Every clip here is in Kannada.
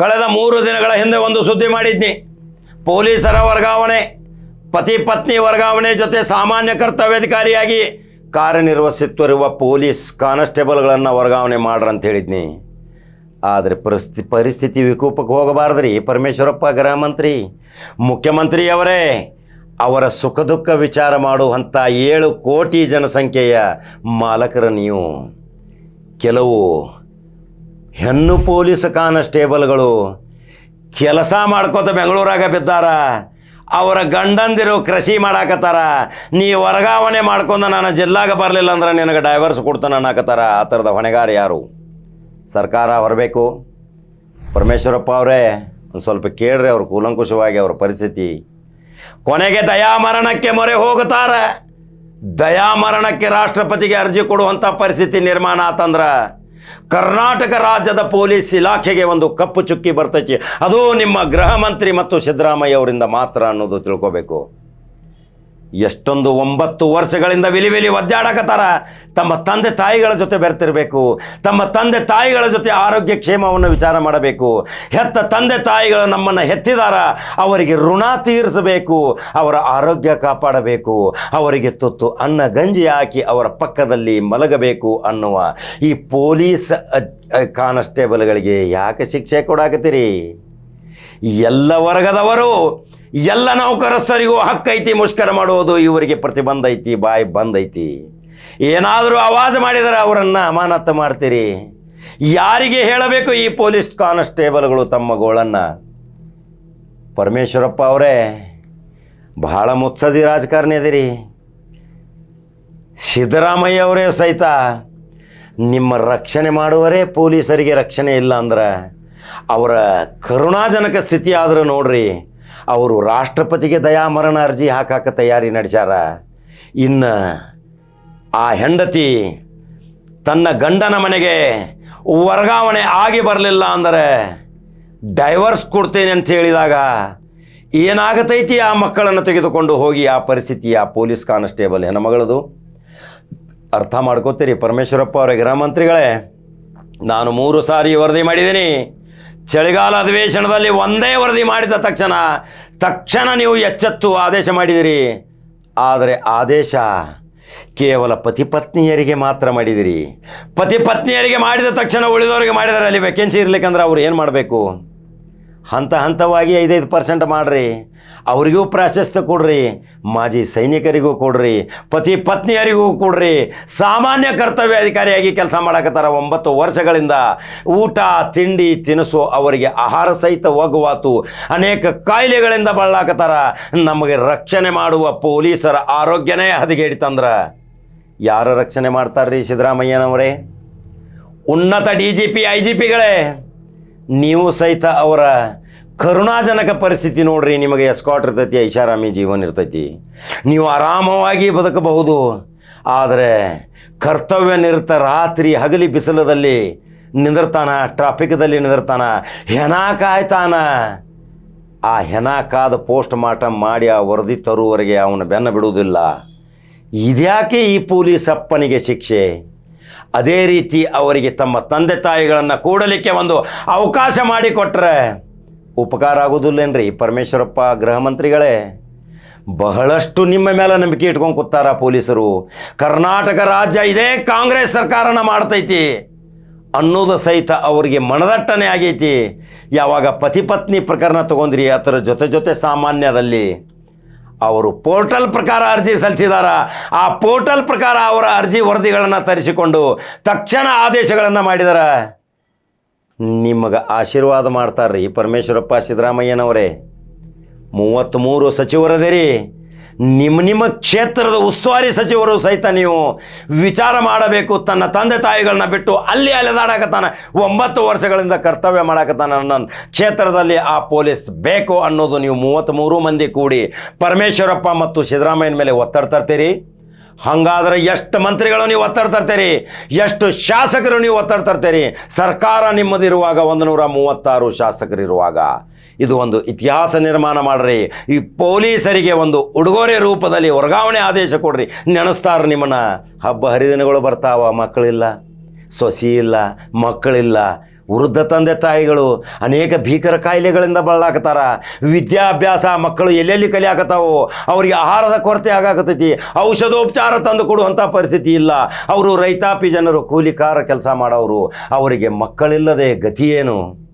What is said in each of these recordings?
ಕಳೆದ ಮೂರು ದಿನಗಳ ಹಿಂದೆ ಒಂದು ಸುದ್ದಿ ಮಾಡಿದ್ನಿ. ಪೊಲೀಸರ ವರ್ಗಾವಣೆ, ಪತಿ ಪತ್ನಿ ವರ್ಗಾವಣೆ ಜೊತೆ ಸಾಮಾನ್ಯ ಕರ್ತವ್ಯಾಧಿಕಾರಿಯಾಗಿ ಕಾರ್ಯನಿರ್ವಹಿಸುತ್ತಿರುವ ಪೊಲೀಸ್ ಕಾನ್ಸ್ಟೇಬಲ್ಗಳನ್ನು ವರ್ಗಾವಣೆ ಮಾಡ್ರಂತ ಹೇಳಿದ್ನಿ. ಆದರೆ ಪರಿಸ್ಥಿತಿ ಪರಿಸ್ಥಿತಿ ವಿಕೋಪಕ್ಕೆ ಹೋಗಬಾರ್ದ್ರಿ ಪರಮೇಶ್ವರಪ್ಪ ಗೃಹ ಮಂತ್ರಿ ಮುಖ್ಯಮಂತ್ರಿಯವರೇ, ಅವರ ಸುಖ ದುಃಖ ವಿಚಾರ ಮಾಡುವಂಥ ಏಳು ಕೋಟಿ ಜನಸಂಖ್ಯೆಯ ಮಾಲಕರ ನೀವು. ಕೆಲವು ಹೆಣ್ಣು ಪೊಲೀಸ್ ಕಾನ್ಸ್ಟೇಬಲ್ಗಳು ಕೆಲಸ ಮಾಡ್ಕೋತ ಬೆಂಗಳೂರಾಗ ಬಿದ್ದಾರ. ಅವರ ಗಂಡಂದಿರು ಕೃಷಿ ಮಾಡಾಕತ್ತಾರ. ನೀ ವರ್ಗಾವಣೆ ಮಾಡ್ಕೊಂಡು ನಾನು ಜಿಲ್ಲಾಗ ಬರಲಿಲ್ಲ ಅಂದ್ರೆ ನಿನಗೆ ಡೈವರ್ಸ್ ಕೊಡ್ತಾನೆ ಅನ್ನಕತ್ತಾರ. ಆ ಥರದ ಹೊಣೆಗಾರ ಯಾರು? ಸರ್ಕಾರ ಬರಬೇಕು. ಪರಮೇಶ್ವರಪ್ಪ ಅವರೇ, ಒಂದು ಸ್ವಲ್ಪ ಕೇಳ್ರಿ ಅವ್ರ ಕೂಲಂಕುಷವಾಗಿ ಅವ್ರ ಪರಿಸ್ಥಿತಿ. ಕೊನೆಗೆ ದಯಾಮರಣಕ್ಕೆ ಮೊರೆ ಹೋಗುತ್ತಾರೆ. ದಯಾಮರಣಕ್ಕೆ ರಾಷ್ಟ್ರಪತಿಗೆ ಅರ್ಜಿ ಕೊಡುವಂಥ ಪರಿಸ್ಥಿತಿ ನಿರ್ಮಾಣ ಆತಂದ್ರೆ ಕರ್ನಾಟಕ ರಾಜ್ಯದ ಪೊಲೀಸ್ ಇಲಾಖೆಗೆ ಒಂದು ಕಪ್ಪು ಚುಕ್ಕಿ ಬರ್ತೈತಿ. ಅದು ನಿಮ್ಮ ಗೃಹ ಮಂತ್ರಿ ಮತ್ತು ಸಿದ್ದರಾಮಯ್ಯ ಅವರಿಂದ ಮಾತ್ರ ಅನ್ನೋದು ತಿಳ್ಕೋಬೇಕು. ಎಷ್ಟೊಂದು ಒಂಬತ್ತು ವರ್ಷಗಳಿಂದ ವಿಲಿ ವಿಲಿ ಒದ್ದಾಡಕತ್ತಾರ. ತಮ್ಮ ತಂದೆ ತಾಯಿಗಳ ಜೊತೆ ಬೆರ್ತಿರಬೇಕು. ತಮ್ಮ ತಂದೆ ತಾಯಿಗಳ ಜೊತೆ ಆರೋಗ್ಯ ಕ್ಷೇಮವನ್ನು ವಿಚಾರ ಮಾಡಬೇಕು. ಹೆತ್ತ ತಂದೆ ತಾಯಿಗಳು ನಮ್ಮನ್ನು ಹೆತ್ತಿದಾರ. ಅವರಿಗೆ ಋಣ ತೀರಿಸಬೇಕು. ಅವರ ಆರೋಗ್ಯ ಕಾಪಾಡಬೇಕು. ಅವರಿಗೆ ತುತ್ತು ಅನ್ನ ಗಂಜಿ ಹಾಕಿ ಅವರ ಪಕ್ಕದಲ್ಲಿ ಮಲಗಬೇಕು ಅನ್ನುವ ಈ ಪೊಲೀಸ್ ಕಾನ್ಸ್ಟೇಬಲ್ಗಳಿಗೆ ಯಾಕೆ ಶಿಕ್ಷೆ ಕೊಡಾಕತ್ತೀರಿ? ಎಲ್ಲ ವರ್ಗದವರು ಎಲ್ಲ ನೌಕರಸ್ಥರಿಗೂ ಹಕ್ಕೈತಿ, ಮುಷ್ಕರ ಮಾಡುವುದು, ಇವರಿಗೆ ಪ್ರತಿಬಂಧ ಐತಿ ಬಾಯಿ ಬಂದೈತಿ. ಏನಾದರೂ ಆವಾಜ್ ಮಾಡಿದರೆ ಅವರನ್ನು ಅಮಾನತು ಮಾಡ್ತೀರಿ. ಯಾರಿಗೆ ಹೇಳಬೇಕು ಈ ಪೊಲೀಸ್ ಕಾನ್ಸ್ಟೇಬಲ್ಗಳು ತಮ್ಮ ಗೋಳನ್ನು? ಪರಮೇಶ್ವರಪ್ಪ ಅವರೇ, ಬಹಳ ಮುತ್ಸದಿ ರಾಜಕಾರಣಿ ಅದಿರಿ ಸಿದ್ದರಾಮಯ್ಯ ಅವರೇ ಸಹಿತ ನಿಮ್ಮ ರಕ್ಷಣೆ ಮಾಡುವರೇ ಪೊಲೀಸರಿಗೆ ರಕ್ಷಣೆ ಇಲ್ಲ ಅಂದ್ರೆ ಅವರ ಕರುಣಾಜನಕ ಸ್ಥಿತಿ ಆದರೂ ನೋಡ್ರಿ. ಅವರು ರಾಷ್ಟ್ರಪತಿಗೆ ದಯಾಮರಣ ಅರ್ಜಿ ಹಾಕಾಕ ತಯಾರಿ ನಡೆಸ್ಯಾರ. ಇನ್ನು ಆ ಹೆಂಡತಿ ತನ್ನ ಗಂಡನ ಮನೆಗೆ ವರ್ಗಾವಣೆ ಆಗಿ ಬರಲಿಲ್ಲ ಅಂದರೆ ಡೈವರ್ಸ್ ಕೊಡ್ತೇನೆ ಅಂತ ಹೇಳಿದಾಗ ಏನಾಗತೈತಿ ಆ ಮಕ್ಕಳನ್ನು ತೆಗೆದುಕೊಂಡು ಹೋಗಿ ಆ ಪರಿಸ್ಥಿತಿ ಆ ಪೊಲೀಸ್ ಕಾನ್ಸ್ಟೇಬಲ್ ಹೆಣ್ಮಗಳದು ಅರ್ಥ ಮಾಡ್ಕೋತೀರಿ ಪರಮೇಶ್ವರಪ್ಪ ಅವರ ಗೃಹ ಮಂತ್ರಿಗಳೇ ನಾನು ಮೂರು ಸಾರಿ ವರದಿ ಮಾಡಿದ್ದೀನಿ. ಚಳಿಗಾಲ ಅಧಿವೇಶನದಲ್ಲಿ ಒಂದೇ ವರದಿ ಮಾಡಿದ ತಕ್ಷಣ ತಕ್ಷಣ ನೀವು ಎಚ್ಚೆತ್ತು ಆದೇಶ ಮಾಡಿದಿರಿ. ಆದರೆ ಆದೇಶ ಕೇವಲ ಪತಿಪತ್ನಿಯರಿಗೆ ಮಾತ್ರ ಮಾಡಿದಿರಿ. ಪತಿಪತ್ನಿಯರಿಗೆ ಮಾಡಿದ ತಕ್ಷಣ ಉಳಿದವರಿಗೆ ಮಾಡಿದರೆ ಅಲ್ಲಿ ವೆಕೆನ್ಸಿ ಇರ್ಲಿಕ್ಕಂದ್ರೆ ಅವ್ರು ಏನು ಮಾಡಬೇಕು? ಹಂತ ಹಂತವಾಗಿ ಐದೈದು ಪರ್ಸೆಂಟ್ ಮಾಡಿರಿ. ಅವರಿಗೂ ಪ್ರಾಶಸ್ತ್ಯ ಕೊಡ್ರಿ. ಮಾಜಿ ಸೈನಿಕರಿಗೂ ಕೊಡ್ರಿ. ಪತಿ ಪತ್ನಿಯರಿಗೂ ಕೊಡ್ರಿ. ಸಾಮಾನ್ಯ ಕರ್ತವ್ಯ ಅಧಿಕಾರಿಯಾಗಿ ಕೆಲಸ ಮಾಡಕತ್ತಾರ. ಒಂಬತ್ತು ವರ್ಷಗಳಿಂದ ಊಟ, ತಿಂಡಿ ತಿನಿಸು ಅವರಿಗೆ ಆಹಾರ ಸಹಿತ ಹೋಗುವಾತು. ಅನೇಕ ಕಾಯಿಲೆಗಳಿಂದ ಬಳಲಾಕತ್ತಾರ. ನಮಗೆ ರಕ್ಷಣೆ ಮಾಡುವ ಪೊಲೀಸರ ಆರೋಗ್ಯನೇ ಹದಗೆಡಿತಂದ್ರ ಯಾರು ರಕ್ಷಣೆ ಮಾಡ್ತಾರ್ರಿ ಸಿದ್ದರಾಮಯ್ಯನವರೇ? ಉನ್ನತ D G P, I G ಪಿಗಳೇ ನೀವು ಸಹಿತ ಅವರ ಕರುಣಾಜನಕ ಪರಿಸ್ಥಿತಿ ನೋಡ್ರಿ, ನಿಮಗೆ ಎಸ್ಕಾಟ್ ಇರ್ತೈತಿ, ಐಷಾರಾಮಿ ಜೀವನ ಇರ್ತೈತಿ. ನೀವು ಆರಾಮವಾಗಿ ಬದುಕಬಹುದು, ಆದರೆ ಕರ್ತವ್ಯ ನಿರತ ರಾತ್ರಿ ಹಗಲಿ ಬಿಸಿಲದಲ್ಲಿ ನಿಂದಿರ್ತಾನ ಟ್ರಾಫಿಕ್ದಲ್ಲಿ ನಿಂದಿರ್ತಾನ, ಹೆಣ ಕಾಯ್ತಾನ. ಆ ಹೆಣ ಕಾದ ಪೋಸ್ಟ್ ಮಾರ್ಟಮ್ ಮಾಡಿ ಆ ವರದಿ ತರುವವರೆಗೆ ಅವನ ಬೆನ್ನ ಬಿಡುವುದಿಲ್ಲ. ಇದ್ಯಾಕೆ ಈ ಪೊಲೀಸ್ ಅಪ್ಪನಿಗೆ ಶಿಕ್ಷೆ? ಅದೇ ರೀತಿ ಅವರಿಗೆ ತಮ್ಮ ತಂದೆ ತಾಯಿಗಳನ್ನು ಕೂಡಲಿಕ್ಕೆ ಒಂದು ಅವಕಾಶ ಮಾಡಿಕೊಟ್ರೆ ಉಪಕಾರ ಆಗೋದಿಲ್ಲೇನ್ರಿ ಪರಮೇಶ್ವರಪ್ಪ ಗೃಹ ಮಂತ್ರಿಗಳೇ, ಬಹಳಷ್ಟು ನಿಮ್ಮ ಮೇಲೆ ನಂಬಿಕೆ ಇಟ್ಕೊಂಡು ಕೂತಾರ ಪೊಲೀಸರು. ಕರ್ನಾಟಕ ರಾಜ್ಯ ಇದೇ ಕಾಂಗ್ರೆಸ್ ಸರ್ಕಾರನ ಮಾಡ್ತೈತಿ. ಅನ್ನೋದು ಸಹಿತ ಅವರಿಗೆ ಮನದಟ್ಟನೆ ಆಗೈತಿ. ಯಾವಾಗ ಪತಿ ಪತ್ನಿ ಪ್ರಕರಣ ತಗೊಂಡ್ರಿ, ಅದರ ಜೊತೆ ಜೊತೆ ಸಾಮಾನ್ಯದಲ್ಲಿ. ಅವರು ಪೋರ್ಟಲ್ ಪ್ರಕಾರ ಅರ್ಜಿ ಸಲ್ಲಿಸಿದಾರ. ಆ ಪೋರ್ಟಲ್ ಪ್ರಕಾರ ಅವರ ಅರ್ಜಿ ವರದಿಗಳನ್ನು ತರಿಸಿಕೊಂಡು ತಕ್ಷಣ ಆದೇಶಗಳನ್ನು ಮಾಡಿದಾರ. ನಿಮಗೆ ಆಶೀರ್ವಾದ ಮಾಡ್ತಾರ್ರಿ ಪರಮೇಶ್ವರಪ್ಪ ಸಿದ್ದರಾಮಯ್ಯನವರೇ. ಮೂವತ್ತ್ಮೂರು ಸಚಿವರದಿರಿ. ನಿಮ್ಮ ನಿಮ್ಮ ಕ್ಷೇತ್ರದ ಉಸ್ತುವಾರಿ ಸಚಿವರು ಸಹಿತ ನೀವು ವಿಚಾರ ಮಾಡಬೇಕು. ತನ್ನ ತಂದೆ ತಾಯಿಗಳನ್ನ ಬಿಟ್ಟು ಅಲ್ಲಿ ಅಲೆದಾಡಕತ್ತಾನೆ. ಒಂಬತ್ತು ವರ್ಷಗಳಿಂದ ಕರ್ತವ್ಯ ಮಾಡಕತ್ತಾನೆ ನನ್ನ ಕ್ಷೇತ್ರದಲ್ಲಿ ಆ ಪೊಲೀಸ್ ಬೇಕು ಅನ್ನೋದು ನೀವು ಮೂವತ್ತ್ಮೂರು ಮಂದಿ ಕೂಡಿ ಪರಮೇಶ್ವರಪ್ಪ ಮತ್ತು ಸಿದ್ದರಾಮಯ್ಯನ ಮೇಲೆ ಒತ್ತಡ ತರ್ತೀರಿ? ಹಾಗಾದ್ರೆ ಎಷ್ಟು ಮಂತ್ರಿಗಳು ನೀವು ಒತ್ತಡ ತರ್ತೀರಿ? ಎಷ್ಟು ಶಾಸಕರು ನೀವು ಒತ್ತಡ ತರ್ತೀರಿ? ಸರ್ಕಾರ ನಿಮ್ಮದಿರುವಾಗ ಒಂದು ನೂರ ಮೂವತ್ತಾರು ಶಾಸಕರಿರುವಾಗ ಇದು ಒಂದು ಇತಿಹಾಸ ನಿರ್ಮಾಣ ಮಾಡ್ರಿ. ಈ ಪೊಲೀಸರಿಗೆ ಒಂದು ಉಡುಗೊರೆ ರೂಪದಲ್ಲಿ ವರ್ಗಾವಣೆ ಆದೇಶ ಕೊಡ್ರಿ. ನೆನೆಸ್ತಾರೆ ನಿಮ್ಮನ್ನ. ಹಬ್ಬ ಹರಿದಿನಗಳು ಬರ್ತಾವ, ಮಕ್ಕಳಿಲ್ಲ, ಸೊಸಿ ಇಲ್ಲ, ಮಕ್ಕಳಿಲ್ಲ ವೃದ್ಧ ತಂದೆ ತಾಯಿಗಳು ಅನೇಕ ಭೀಕರ ಕಾಯಿಲೆಗಳಿಂದ ಬಳಲಾಕತ್ತಾರ ವಿದ್ಯಾಭ್ಯಾಸ ಮಕ್ಕಳು ಎಲ್ಲೆಲ್ಲಿ ಕಲಿಯಾಕತ್ತಾವು ಅವರಿಗೆ ಆಹಾರದ ಕೊರತೆ ಆಗಾಕತ್ತೈತಿ. ಔಷಧೋಪಚಾರ ತಂದು ಕೊಡುವಂಥ ಪರಿಸ್ಥಿತಿ ಇಲ್ಲ. ಅವರು ರೈತಾಪಿ ಜನರು ಕೂಲಿಕಾರ ಕೆಲಸ ಮಾಡೋರು ಅವರಿಗೆ ಮಕ್ಕಳಿಲ್ಲದೆ ಗತಿ ಏನು?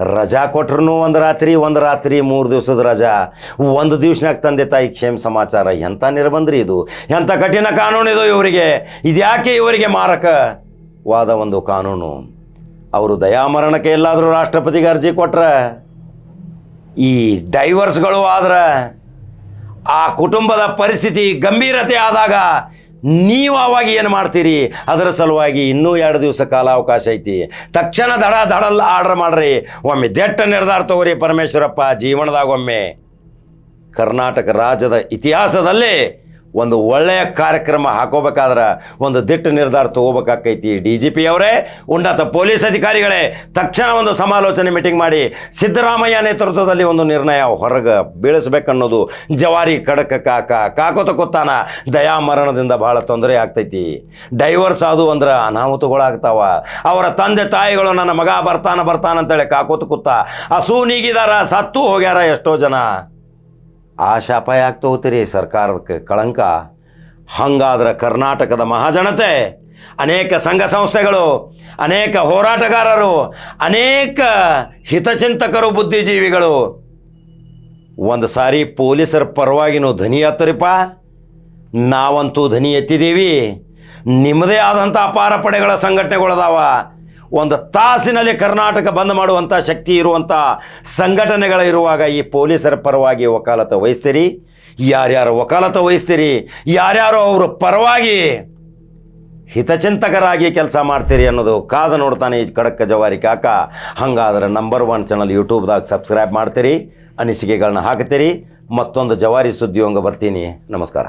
ರಜಾ ಕೊಟ್ರೂ ಒಂದು ರಾತ್ರಿ ಒಂದು ರಾತ್ರಿ ಮೂರು ದಿವಸದ ರಜಾ. ಒಂದು ದಿವ್ಸನಾಗ ತಂದೆ ತಾಯಿ ಕ್ಷೇಮ ಸಮಾಚಾರ. ಎಂಥ ನಿರ್ಬಂಧ್ರಿ ಇದು? ಎಂಥ ಕಠಿಣ ಕಾನೂನು ಇದು ಇವರಿಗೆ? ಇದ್ಯಾಕೆ ಇವರಿಗೆ ಮಾರಕವಾದ ಒಂದು ಕಾನೂನು? ಅವರು ದಯಾಮರಣಕ್ಕೆ ಎಲ್ಲಾದರೂ ರಾಷ್ಟ್ರಪತಿಗೆ ಅರ್ಜಿ ಕೊಟ್ರೆ, ಈ ಡೈವರ್ಸ್ಗಳು ಆದ್ರೆ ಆ ಕುಟುಂಬದ ಪರಿಸ್ಥಿತಿ ಗಂಭೀರತೆ ಆದಾಗ ನೀವು ಅವಾಗ ಏನು ಮಾಡ್ತೀರಿ? ಅದರ ಸಲುವಾಗಿ ಇನ್ನೂ ಎರಡು ದಿವಸ ಕಾಲಾವಕಾಶ ಐತಿ. ತಕ್ಷಣ ದಡ ದಡಲ್ ಆರ್ಡರ್ ಮಾಡ್ರಿ. ಒಮ್ಮೆ ದೆಟ್ಟ ನಿರ್ಧಾರ ತಗೋರಿ ಪರಮೇಶ್ವರಪ್ಪ, ಜೀವನದಾಗ ಒಮ್ಮೆ ಕರ್ನಾಟಕ ರಾಜ್ಯದ ಇತಿಹಾಸದಲ್ಲೇ ಒಂದು ಒಳ್ಳೆಯ ಕಾರ್ಯಕ್ರಮ ಹಾಕೋಬೇಕಾದ್ರೆ ಒಂದು ದಿಟ್ಟ ನಿರ್ಧಾರ ತಗೋಬೇಕಾಕೈತಿ. ಡಿ ಜಿ ಪಿ ಅವರೇ, ಉನ್ನತ ಪೊಲೀಸ್ ಅಧಿಕಾರಿಗಳೇ, ತಕ್ಷಣ ಒಂದು ಸಮಾಲೋಚನೆ ಮೀಟಿಂಗ್ ಮಾಡಿ ಸಿದ್ದರಾಮಯ್ಯ ನೇತೃತ್ವದಲ್ಲಿ ಒಂದು ನಿರ್ಣಯ ಹೊರಗೆ ಬೀಳಿಸ್ಬೇಕನ್ನೋದು ಜವಾರಿ ಕಡಕ ಕಾಕ. ಕಾಕೋತ ದಯಾ ಮರಣದಿಂದ ಬಹಳ ತೊಂದರೆ ಆಗ್ತೈತಿ. ಡೈವರ್ಸ್ ಅದು ಅಂದ್ರೆ ಅನಾಹುತಗಳಾಗ್ತಾವ. ಅವರ ತಂದೆ ತಾಯಿಗಳು ನನ್ನ ಮಗ ಬರ್ತಾನ ಬರ್ತಾನ ಅಂತೇಳಿ ಕಾಕೋತ ಕೂತ ಹಸು ನೀಗಿದಾರ, ಸತ್ತು ಹೋಗ್ಯಾರ ಎಷ್ಟೋ ಜನ. ಆ ಶಾಪ ಯಾಕೆ ತಗೋತೀರಿ ಸರ್ಕಾರಕ್ಕೆ ಕಳಂಕ. ಹಂಗಾದ್ರೆ ಕರ್ನಾಟಕದ ಮಹಾಜನತೆ, ಅನೇಕ ಸಂಘ ಸಂಸ್ಥೆಗಳು, ಅನೇಕ ಹೋರಾಟಗಾರರು, ಅನೇಕ ಹಿತಚಿಂತಕರು, ಬುದ್ಧಿಜೀವಿಗಳು, ಒಂದು ಸಾರಿ ಪೊಲೀಸರ ಪರವಾಗಿನೂ ಧ್ವನಿ ಎತ್ತರಿಪ್ಪ. ನಾವಂತೂ ಧ್ವನಿ ಎತ್ತಿದ್ದೀವಿ. ನಿಮ್ಮದೇ ಆದಂಥ ಅಪಾರ ಪಡೆಗಳ ಸಂಘಟನೆಗಳದಾವ. ಒಂದು ತಾಸಿನಲ್ಲಿ ಕರ್ನಾಟಕ ಬಂದ್ ಮಾಡುವಂಥ ಶಕ್ತಿ ಇರುವಂಥ ಸಂಘಟನೆಗಳಿರುವಾಗ ಈ ಪೊಲೀಸರ ಪರವಾಗಿ ವಕಾಲತ ವಹಿಸ್ತೀರಿ? ಯಾರ್ಯಾರು ವಕಾಲತ ವಹಿಸ್ತೀರಿ? ಯಾರ್ಯಾರು ಅವರು ಪರವಾಗಿ ಹಿತಚಿಂತಕರಾಗಿ ಕೆಲಸ ಮಾಡ್ತೀರಿ ಅನ್ನೋದು ಕಾದು ನೋಡ್ತಾನೆ ಈ ಕಡಕ ಜವಾರಿ ಕಾಕ. ಹಂಗಾದ್ರೆ ನಂಬರ್ ಒನ್ ಚಾನಲ್ ಯೂಟ್ಯೂಬ್ದಾಗ ಸಬ್ಸ್ಕ್ರೈಬ್ ಮಾಡ್ತೀರಿ ಅನಿಸಿಕೆಗಳನ್ನ ಹಾಕ್ತೀರಿ ಮತ್ತೊಂದು ಜವಾರಿ ಸುದ್ದಿಯೊಂಗ ಬರ್ತೀನಿ. ನಮಸ್ಕಾರ.